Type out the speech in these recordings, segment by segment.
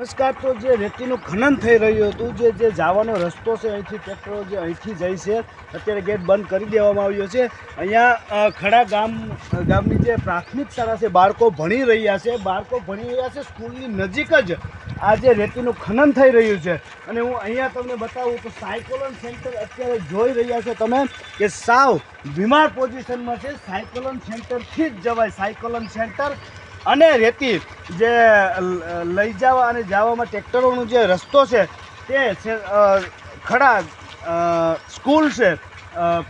નમસ્કાર, તો જે રેતીનું ખનન થઈ રહ્યું હતું, જે જે જવાનો રસ્તો છે, અહીંથી ટ્રેક્ટરો જે અહીંથી જાય છે, અત્યારે ગેટ બંધ કરી દેવામાં આવ્યો છે. અહીંયા ખડા ગામ, ગામની જે પ્રાથમિક શાળા છે, બાળકો ભણી રહ્યા છે. બાળકો ભણી રહ્યા છે, સ્કૂલની નજીક જ આ જે રેતીનું ખનન થઈ રહ્યું છે. અને હું અહીંયા તમને બતાવું તો સાયકોલોન સેન્ટર અત્યારે જોઈ રહ્યા છો તમે કે સાવ બીમાર પોઝિશનમાં છે. સાયકોલોન સેન્ટરથી જ જવાય. સાયકોલોન સેન્ટર અને રેતી જે લઈ જવા અને જવામાં ટ્રેક્ટરોનો જે રસ્તો છે, તે ખડા સ્કૂલ છે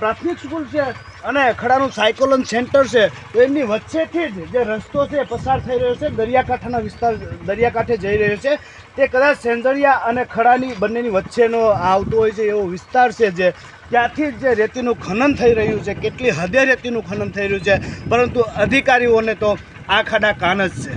પ્રાથમિક સ્કૂલ છે અને ખડાનું સાયકોલોન સેન્ટર છે. તો એમની વચ્ચેથી જ જે રસ્તો છે પસાર થઈ રહ્યો છે, દરિયાકાંઠાના વિસ્તાર, દરિયાકાંઠે જઈ રહ્યો છે. તે કદાચ સેંજળિયા અને ખડાની બંનેની વચ્ચેનો આવતો હોય છે એવો વિસ્તાર છે જે ત્યાંથી જ જે રેતીનું ખનન થઈ રહ્યું છે, કેટલી હદે રેતીનું ખનન થઈ રહ્યું છે, પરંતુ અધિકારીઓને તો આ ખાડા કાન જ છે.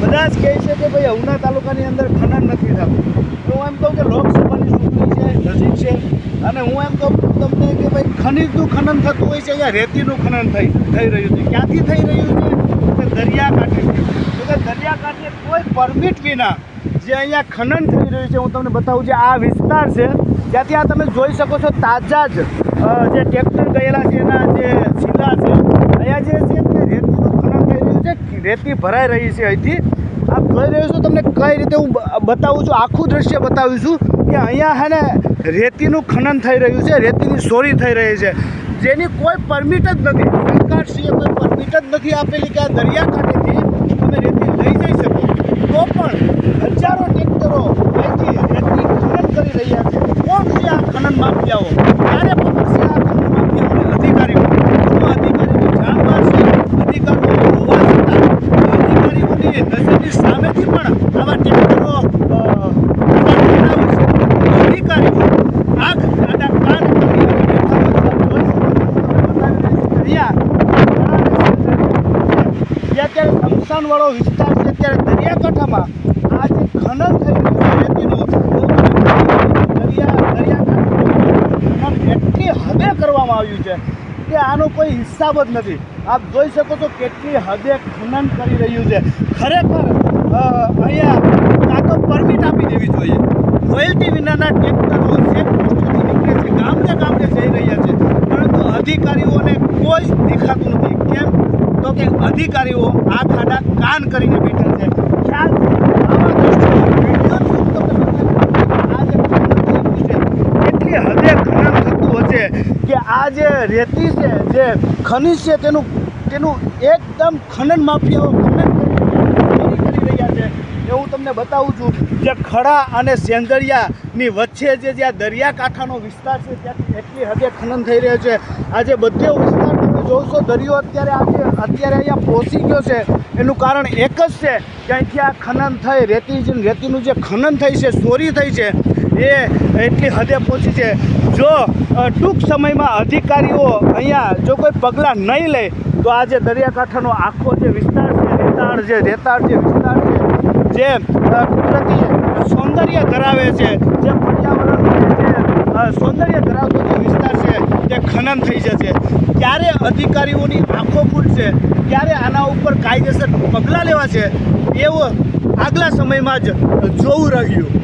બધા જ કહે છે કે ભાઈ અવના તાલુકાની અંદર ખનન નથી થતું. તો હું એમ કહું કે લોકસભાની ચૂંટણી છે, નજીક છે. અને હું એમ કહું તમને કે ભાઈ ખનીજનું ખનન થતું હોય છે, અહીંયા રેતીનું ખનન થઈ થઈ રહ્યું છે. ક્યાંથી થઈ રહ્યું છે? કે દરિયાકાંઠે. દરિયાકાંઠે કોઈ પરમિટ વિના જે અહીંયા ખનન થઈ રહ્યું છે, હું તમને બતાવું જે આ વિસ્તાર છે, ત્યાંથી આ તમે જોઈ શકો છો તાજા જ જે ટ્રેક્ટર ગયેલા છે, એના જે શીલા છે, અહીંયા જે છે, તે રેતીનું ખનન થઈ રહ્યું છે, રેતી ભરાઈ રહી છે અહીંથી. આપ જોઈ રહ્યો છો તમને કઈ રીતે હું બતાવું છું, આખું દ્રશ્ય બતાવું છું કે અહીંયા હે ને રેતીનું ખનન થઈ રહ્યું છે, રેતીની ચોરી થઈ રહી છે. જેની કોઈ પરમિટ જ નથી સરકારશ્રીએ કોઈ પરમિટ જ નથી આપેલી કે આ દરિયાકાંઠેથી તમે રેતી લઈ જઈ શકો તો પણ હજારો ટ્રેક્ટરો અહીંથી રેતી છે કોણ છે ખનન માફિયાઓ ક્યારે પકડશે આ ખનન માફિયાઓને અધિકારીઓ સામેથી પણ આવા કરાવે અધિકારીઓ આંખ આડા વિસ્તાર છે અત્યારે દરિયાકાંઠામાં આ જે ખનન થઈ રહ્યું છે રેતીનું દરિયા એટલી હદે કરવામાં આવ્યું છે કે આનો કોઈ હિસાબ જ નથી. આપ જોઈ શકો છો કેટલી હદે ખનન કરી રહ્યું છે. ખરેખર અહીંયા કાં તો પરમિટ આપી દેવી જોઈએ. રોયલ્ટી વિનાના ટ્રેક્ટરો ચેક પોસ્ટોથી નીકળે છે, ગામને ગામને જઈ રહ્યા છે. પરંતુ અધિકારીઓને કોઈ દેખાતું નથી. કેમ? તો કે અધિકારીઓ આ ખાડા કાન કરીને બેઠા છે. ખ્યાલ છે આવા દ્રશ્યો વિડીયોથી હું તમને બતાવીશ. આ જે ખનન થઈ રહ્યું છે, કેટલી હદે ખનન થતું હશે કે આ જે રેતી છે, જે ખનિજ છે, તેનું તેનું એકદમ ખનન માફિયાઓ ખનન કરી રહ્યા છે. એ હું તમને બતાવું છું જે ખડા અને સેંદળિયાની વચ્ચે જે જ્યાં દરિયાકાંઠાનો વિસ્તાર છે, ત્યાંથી એટલી હદે ખનન થઈ રહ્યો છે. આજે બધે વિસ્તાર તમે જોશો, દરિયો અત્યારે આજે અત્યારે અહીંયા પહોંચી ગયો છે. એનું કારણ એક જ છે કે અહીંથી આ ખનન થઈ, રેતી રેતીનું જે ખનન થઈ છે, ચોરી થઈ છે. એ એટલી હદે પહોંચી છે. જો ટૂંક સમયમાં અધિકારીઓ અહીંયા જો કોઈ પગલાં નહીં લે, તો આ જે દરિયાકાંઠાનો આખો જે વિસ્તાર છે, રેતાળ જે રેતાળ જે વિસ્તાર છે, જે કુદરતી સૌંદર્ય ધરાવે છે, જે પર્યાવરણ સૌંદર્ય ધરાવતો જે વિસ્તાર છે, તે ખનન થઈ જશે. ક્યારે અધિકારીઓની આંખો ખુલશે ક્યારે આના ઉપર કાયદેસર પગલાં લેવા છે, એવું આગલા સમયમાં જ જોવું રહ્યું.